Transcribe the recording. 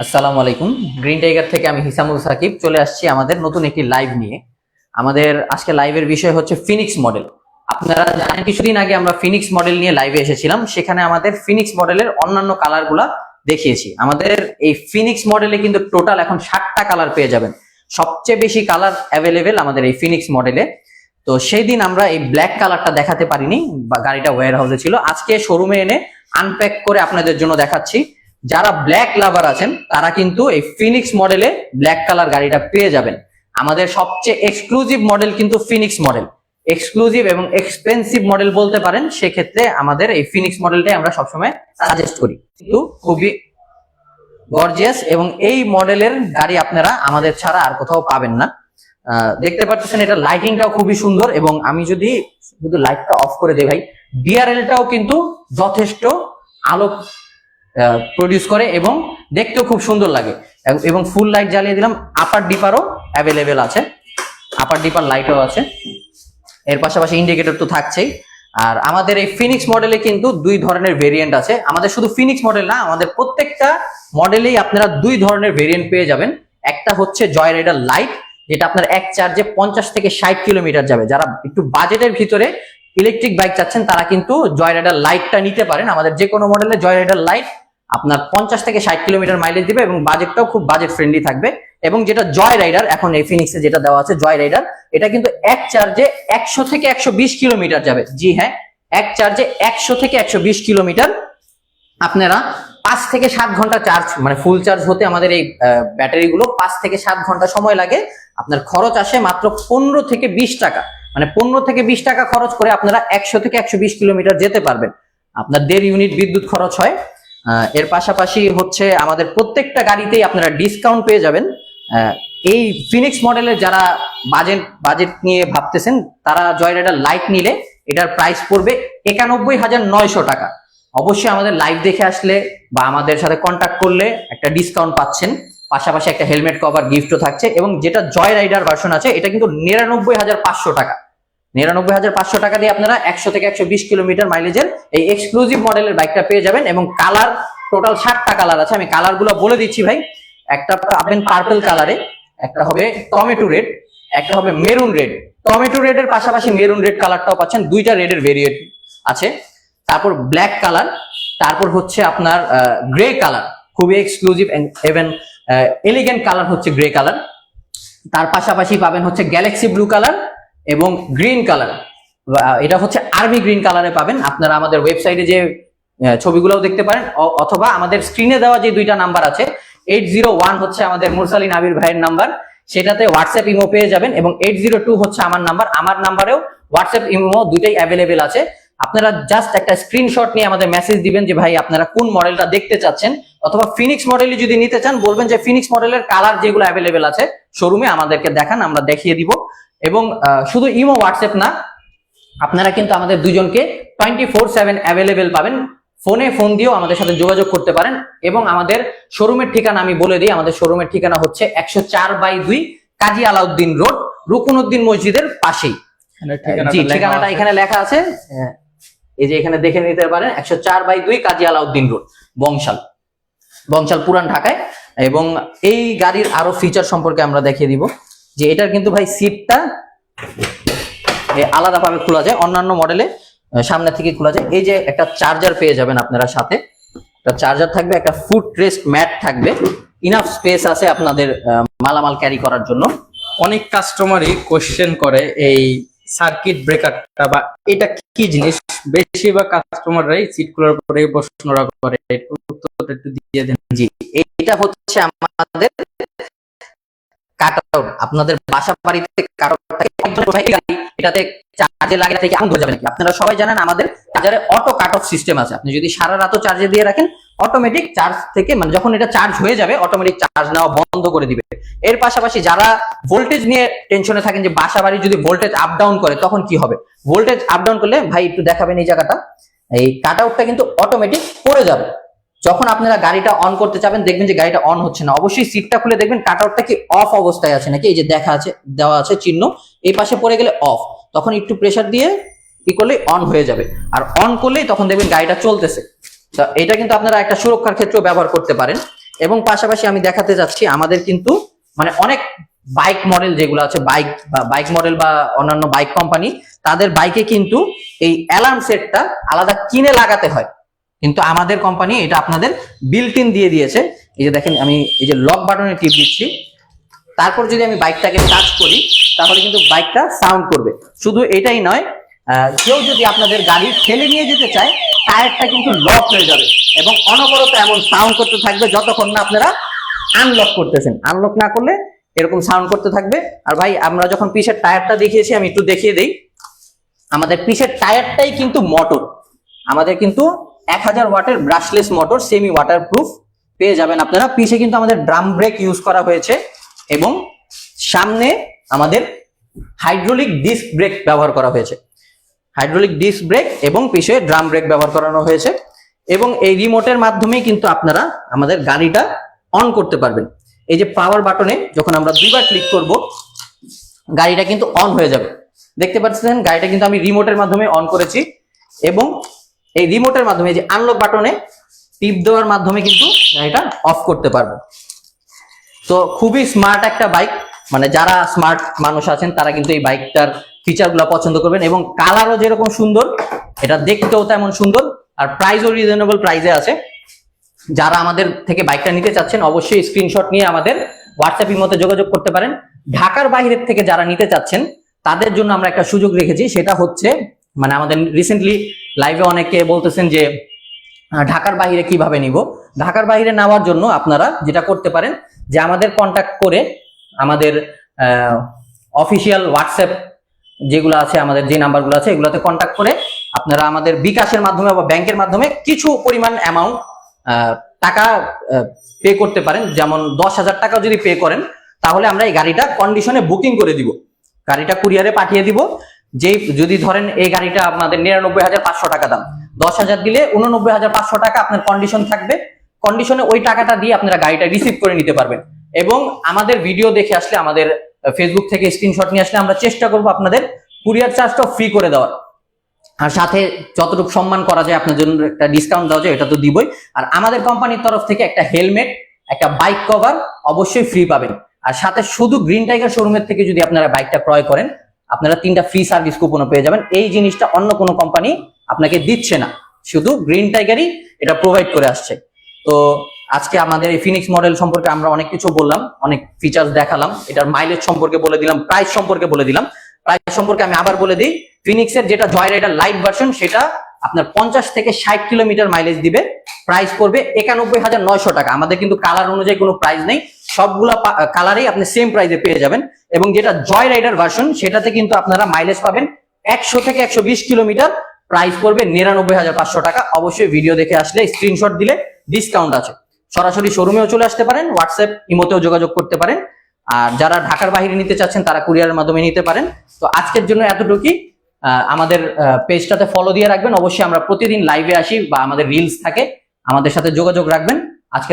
আসসালামু আলাইকুম। Green tiger থেকে আমি হিসামুল সাকিব চলে আসছি আমাদের নতুন একটি লাইভ নিয়ে। আমাদের আজকে লাইভের বিষয় হচ্ছে ফিনিক্স মডেল আপনারা জানেন, কিছুদিন আগে আমরা ফিনিক্স মডেল নিয়ে লাইভে এসেছিলাম। সেখানে আমাদের ফিনিক্স মডেলের অন্যান্য কালারগুলা দেখিয়েছি। আমাদের এই ফিনিক্স মডেলে কিন্তু টোটাল এখন ষাটটা কালার পেয়ে যাবেন। সবচেয়ে বেশি কালার অ্যাভেলেবেল আমাদের এই ফিনিক্স মডেলে তো সেই দিন আমরা এই ব্ল্যাক কালারটা দেখাতে পারিনি, বা গাড়িটা ওয়্যার হাউসে ছিল। আজকে শোরুমে এনে আনপ্যাক করে আপনাদের জন্য দেখাচ্ছি। যারা ব্ল্যাক লাভার আছেন, তারা কিন্তু এই ফিনিক্স মডেলে ব্ল্যাক কালার গাড়িটা পেয়ে যাবেন। আমাদের সবচেয়ে এক্সক্লুসিভ মডেল কিন্তু ফিনিক্স মডেল এক্সক্লুসিভ এবং এক্সপেন্সিভ মডেল বলতে পারেন, সেক্ষেত্রে আমাদের এই ফিনিক্স মডেলটাই আমরা সবসময় সাজেস্ট করি। কিন্তু খুবই গর্জিয়াস এবং এই মডেলের গাড়ি আপনারা আমাদের ছাড়া আর কোথাও পাবেন না। দেখতে পাচ্ছেন এটা লাইটিংটাও খুবই সুন্দর এবং আমি যদি শুধু লাইটটা অফ করে দিই ভাই ডিআরএলটাও কিন্তু যথেষ্ট আলো প্রডিউস করে এবং দেখতেও খুব সুন্দর লাগে। এবং- ফুল লাইট জ্বালিয়ে দিলাম। আপার ডিপারও অ্যাভেলেবেল আছে। আপার ডিপার লাইটও আছে। এর পাশাপাশি ইন্ডিকেটর তো থাকছেই। আর আমাদের এই ফিনিক্স মডেলে কিন্তু দুই ধরনের ভেরিয়েন্ট আছে। আমাদের শুধু ফিনিক্স মডেল না, আমাদের প্রত্যেকটা মডেলেই আপনারা দুই ধরনের ভেরিয়েন্ট পেয়ে যাবেন। একটা হচ্ছে জয় রাইডার লাইট যেটা আপনার এক চার্জে পঞ্চাশ থেকে ষাট কিলোমিটার যাবে। যারা একটু বাজেটের ভিতরে ইলেকট্রিক বাইক চাচ্ছেন, তারা কিন্তু জয় রাইডার লাইটটা নিতে পারেন। আমাদের যে কোনো মডেলে জয় রাইডার লাইট আপনার পঞ্চাশ থেকে ষাট কিলোমিটার মাইলেজ দিবে এবং বাজেটটাও খুব বাজেট ফ্রেন্ডলি থাকবে। এবং যেটা জয় রাইডার এখন এই ফিনিক্সে যেটা দেওয়া আছে জয় রাইডার এটা কিন্তু এক চার্জে একশো থেকে একশো বিশ কিলোমিটার যাবে। জি হ্যাঁ এক চার্জে একশো থেকে একশো বিশ কিলোমিটার আপনারা পাঁচ থেকে সাত ঘণ্টা চার্জ মানে ফুল চার্জ হতে আমাদের এই ব্যাটারিগুলো পাঁচ থেকে সাত ঘণ্টা সময় লাগে। আপনার খরচ আসে মাত্র পনেরো থেকে বিশ টাকা। মানে পনেরো থেকে বিশ টাকা খরচ করে আপনারা একশো থেকে একশো বিশ কিলোমিটার যেতে পারবেন। আপনার দেড় ইউনিট বিদ্যুৎ খরচ হয়। এর পাশাপাশি হচ্ছে আমাদের প্রত্যেকটা গাড়িতেই আপনারা ডিসকাউন্ট পেয়ে যাবেন। এই ফিনিক্স মডেলের যারা বাজেট বাজেট নিয়ে ভাবতেছেন, তারা জয় রাইডার লাইট নিলে এটার প্রাইস পড়বে একানব্বই হাজার নয়শো টাকা। অবশ্যই আমাদের লাইভ দেখে আসলে বা আমাদের সাথে কন্ট্যাক্ট করলে একটা ডিসকাউন্ট পাচ্ছেন। পাশাপাশি একটা হেলমেট কভার গিফটও থাকছে এবং যেটা জয় রাইডার ভার্সন আছে, এটা কিন্তু নিরানব্বই হাজার পাঁচশো টাকা। নিরানব্বই হাজার পাঁচশো টাকা দিয়ে আপনারা একশো থেকে একশো বিশ কিলোমিটার মাইলেজের এই এক্সক্লুসিভ মডেলের বাইকটা পেয়ে যাবেন এবং কালার টোটাল ষাটটা কালার আছে। আমি কালারগুলো বলে দিচ্ছি ভাই। একটা পাবেন পার্পল কালারে একটা হবে টমেটো রেড একটা হবে মেরুন রেড টমেটো রেডের পাশাপাশি মেরুন রেড কালারটাও পাচ্ছেন। দুইটা রেডের ভেরিয়েন্ট আছে। তারপর ব্ল্যাক কালার তারপর হচ্ছে আপনার গ্রে কালার খুবই এক্সক্লুসিভ ইভেন এলিগেন্ট কালার হচ্ছে গ্রে কালার তার পাশাপাশি পাবেন হচ্ছে গ্যালাক্সি ব্লু কালার এবং গ্রিন কালার এটা হচ্ছে আর্মি গ্রিন কালারে পাবেন। আপনারা আমাদের ওয়েবসাইটে যে আহ, ছবিগুলোও দেখতে পারেন অথবা আমাদের স্ক্রিনে দেওয়া যে দুইটা নাম্বার আছে এইট জিরো ওয়ান হচ্ছে আমাদের মুরসালিন আবির ভাইয়ের নাম্বার সেটাতে হোয়াটসঅ্যাপ ইমো পেয়ে যাবেন এবং এইট জিরো টু হচ্ছে আমার নাম্বার আমার নাম্বারেও হোয়াটসঅ্যাপ ইমো দুইটাই অ্যাভেলেবেল আছে। আপনারা জাস্ট একটা স্ক্রিনশট নিয়ে আমাদের মেসেজ দিবেন যে ভাই আপনারা কোন মডেলটা দেখতে চাচ্ছেন? অথবা ফিনিক্স মডেলই যদি নিতে চান বলবেন যে ফিনিক্স মডেলের কালার যেগুলো অ্যাভেলেবেল আছে শোরুমে আমাদেরকে দেখান আমরা দেখিয়ে দিব। এবং শুধু ইমো হোয়াটসঅ্যাপ না আপনারা কিন্তু আমাদের দুজনকে টোয়েন্টি ফোর সেভেন অ্যাভেলেবেল পাবেন। ফোনে ফোন দিয়েও আমাদের সাথে যোগাযোগ করতে পারেন এবং আমাদের শোরুমের ঠিকানা আমি বলে দিই আমাদের শোরুমের ঠিকানা হচ্ছে একশো চার বাই দুই কাজী আলাউদ্দিন রোড রুকুনুদ্দিন মসজিদের পাশেই। জি ঠিকানাটা এখানে লেখা আছে। হ্যাঁ, এই যে এখানে দেখে নিতে পারেন একশো চার বাই দুই কাজী আলাউদ্দিন রোড বংশাল। বংশাল পুরান ঢাকায়। এবং এই গাড়ির আরও ফিচার সম্পর্কে আমরা দেখিয়ে দিব। যে এটার কিন্তু ভাই সিটটা আলাদাভাবে খোলা যায়, অন্যান্য মডেলে সামনে থেকে খোলা যায়। এই যে একটা চার্জার পেয়ে যাবেন আপনারা সাথে। একটা চার্জার থাকবে, একটা ফুট রেস্ট ম্যাট থাকবে। ইনাফ স্পেস আছে আপনাদের মালামাল ক্যারি করার জন্য। অনেক কাস্টমারই কোশ্চেন করে এই সার্কিট ব্রেকারটা বা এটা কি জিনিস? বেশিরভাগ কাস্টমাররাই সিট খোলার পরে প্রশ্নরা করে। উত্তরটা একটু দিয়ে দেন। জি এটা হচ্ছে আমাদের আপনাদের বাসা বাড়িতে কাট এটাতে চার্জে লাগে থেকে আগুন ধরে যাবে নাকি? আপনারা সবাই জানেন আমাদের চার্জারে অটো কাট অফ সিস্টেম আছে। আপনি যদি সারা রাতও চার্জে দিয়ে রাখেন অটোমেটিক চার্জ থেকে মানে যখন এটা চার্জ হয়ে যাবে অটোমেটিক চার্জ নেওয়া বন্ধ করে দিবে। এর পাশাপাশি যারা ভোল্টেজ নিয়ে টেনশনে থাকেন, যে বাসা বাড়ি যদি ভোল্টেজ আপ ডাউন করে, তখন কি হবে? ভোল্টেজ আপ ডাউন করলে, ভাই, একটু দেখাবেন এই জায়গাটা, এই কাট আউটটা কিন্তু অটোমেটিক পড়ে যাবে। যখন আপনারা গাড়িটা অন করতে চাবেন দেখবেন যে গাড়িটা অন হচ্ছে না। অবশ্যই সিটটা খুলে দেখবেন কাট আউটটা কি অফ অবস্থায় আছে নাকি? এই যে দেখা আছে, দেওয়া আছে চিহ্ন, এই পাশে পড়ে গেলে অফ তখন একটু প্রেসার দিয়ে কি করলেই অন হয়ে যাবে। আর অন করলেই তখন দেখবেন গাড়িটা চলতেছে। তা এটা কিন্তু আপনারা একটা সুরক্ষার ক্ষেত্রেও ব্যবহার করতে পারেন। এবং পাশাপাশি আমি দেখাতে যাচ্ছি, আমাদের কিন্তু মানে অনেক বাইক মডেল যেগুলো আছে বাইক বা বাইক মডেল বা অন্যান্য বাইক কোম্পানি তাদের বাইকে কিন্তু এই অ্যালার্ম সেটটা আলাদা কিনে লাগাতে হয়। কিন্তু আমাদের কোম্পানি এটা আপনাদের বিল্ট ইন দিয়ে দিয়েছে। এই যে দেখেন, আমি এই যে লক বাটনে টিপ দিচ্ছি। তারপর যদি আমি বাইকটাকে টাচ করি, তাহলে কিন্তু বাইকটা সাউন্ড করবে। শুধু এটাই নয় কেউ যদি আপনাদের গাড়ি ঠেলে নিয়ে যেতে চায় টায়ারটা কিন্তু লক হয়ে যাবে এবং অনবরত এমন সাউন্ড করতে থাকবে যতক্ষণ না আপনারা আনলক করতেছেন। আনলক না করলে এরকম সাউন্ড করতে থাকবে। আর ভাই, আমরা যখন পিসের টায়ারটা দেখিয়েছি, আমি একটু দেখিয়ে দিই। আমাদের পিসের টায়ারটাই কিন্তু মোটর আমাদের কিন্তু এক হাজার ওয়াটের brushless motor semi water proof পেয়ে যাবেন আপনারা। পিছে কিন্তু আমাদের ড্রাম ব্রেক ইউজ করা হয়েছে এবং সামনে আমাদের হাইড্রোলিক ডিস্ক ব্রেক ব্যবহার করা হয়েছে। হাইড্রোলিক ডিস্ক ব্রেক এবং পিছে ড্রাম ব্রেক ব্যবহার করানো হয়েছে এবং এই রিমোটের মাধ্যমেই কিন্তু আপনারা আমাদের গাড়িটা অন করতে পারবেন। এই যে পাওয়ার বাটনে যখন আমরা দুইবার ক্লিক করব, গাড়িটা কিন্তু অন হয়ে যাবে। দেখতে পাচ্ছেন, গাড়িটা কিন্তু আমি রিমোটের মাধ্যমে অন করেছি এবং এই রিমোটের মাধ্যমে যে আনলক বাটনে টিপ দেওয়ার মাধ্যমে কিন্তু এটা অফ করতে পারব। তো খুবই স্মার্ট একটা বাইক মানে যারা স্মার্ট মানুষ আছেন, তারা কিন্তু এই বাইকটার ফিচারগুলো পছন্দ করবেন এবং কালারও যেরকম সুন্দর, এটা দেখতেও তেমন সুন্দর, আর প্রাইসও রিজনেবল প্রাইসে আছে। যারা আমাদের থেকে বাইকটা নিতে চাচ্ছেন, অবশ্যই স্ক্রিনশট নিয়ে আমাদের হোয়াটসঅ্যাপের মধ্যে যোগাযোগ করতে পারেন। ঢাকার বাইরের থেকে যারা নিতে চাচ্ছেন, তাদের জন্য আমরা একটা সুযোগ রেখেছি। সেটা হচ্ছে মানে আমাদের রিসেন্টলি লাইভে অনেকে বলতেছেন যে ঢাকার বাইরে কীভাবে নিব? ঢাকার বাইরে নেওয়ার জন্য আপনারা যেটা করতে পারেন যে, আমাদের কন্ট্যাক্ট করে আমাদের অফিসিয়াল হোয়াটসঅ্যাপ যেগুলো আছে, আমাদের যে নাম্বারগুলো আছে, এগুলোতে কন্ট্যাক্ট করে আপনারা আমাদের বিকাশের মাধ্যমে বা ব্যাংকের মাধ্যমে কিছু পরিমাণ অ্যামাউন্ট টাকা পে করতে পারেন। যেমন দশ হাজার টাকা যদি পে করেন, তাহলে আমরা এই গাড়িটা কন্ডিশনে বুকিং করে দিব। গাড়িটা কুরিয়ারে পাঠিয়ে দিব। যেই যদি ধরেন এই গাড়িটা আপনাদের নিরানব্বই হাজার পাঁচশো টাকা দাম, দশ হাজার দিলে উননব্বই হাজার পাঁচশো টাকা আপনার কন্ডিশন থাকবে। কন্ডিশনে ওই টাকাটা দিয়ে আপনারা গাড়িটা রিসিভ করে নিতে পারবেন। এবং আমাদের ভিডিও দেখে আসলে, আমাদের ফেসবুক থেকে স্ক্রিনশট নিয়ে আসলে আমরা চেষ্টা করব আপনাদের কুরিয়ার চার্জটাও ফ্রি করে দেওয়ার। আর সাথে যতটুকু সম্মান করা যায়, আপনার জন্য একটা ডিসকাউন্ট দেওয়া যায়, এটা তো দিবই। আর আমাদের কোম্পানির তরফ থেকে একটা হেলমেট একটা বাইক কভার অবশ্যই ফ্রি পাবেন। আর সাথে শুধু গ্রিন টাইগার শোরুমের থেকে যদি আপনারা বাইকটা ক্রয় করেন আপনারা তিনটা ফ্রি সার্ভিস কুপনও পেয়ে যাবেন। এই জিনিসটা অন্য কোনো কোম্পানি আপনাকে দিচ্ছে না। শুধু গ্রিন টাইগারই এটা প্রোভাইড করে আসছে। তো আজকে আমাদের এই ফিনিক্স মডেল সম্পর্কে আমরা অনেক কিছু বললাম, অনেক ফিচার্স দেখালাম। এটার মাইলেজ সম্পর্কে বলে দিলাম প্রাইস সম্পর্কে বলে দিলাম। প্রাইস সম্পর্কে আমি আবার বলে দিই ফিনিক্সের যেটা জয় রাইডার লাইট ভার্সন সেটা আপনার পঞ্চাশ থেকে ষাট কিলোমিটার মাইলেজ দিবে। প্রাইস পড়বে একানব্বই হাজার নয়শো টাকা। আমাদের কিন্তু কালার অনুযায়ী কোনো প্রাইস নেই। সবগুলা কালারেই আপনি সেম প্রাইসে পেয়ে যাবেন। এবং যেটা জয় রাইডার ভার্সন সেটাতে কিন্তু আপনারা মাইলেজ পাবেন একশো থেকে একশো বিশ কিলোমিটার। প্রাইস পড়বে নিরানব্বই হাজার পাঁচশো টাকা। অবশ্যই ভিডিও দেখে আসলে স্ক্রিনশট দিলে ডিসকাউন্ট আছে। সরাসরি শোরুমেও চলে আসতে পারেন হোয়াটসঅ্যাপ ইমোতেও যোগাযোগ করতে পারেন। আর যারা ঢাকার বাইরে নিতে চাচ্ছেন, তারা কুরিয়ারের মাধ্যমে নিতে পারেন। তো আজকের জন্য এতটুকুই। আমাদের পেজটাতে ফলো দিয়ে রাখবেন। অবশ্যই আমরা প্রতিদিন লাইভে আসি বা আমাদের রিলস থাকে। আমাদের সাথে যোগাযোগ রাখবেন। আজকের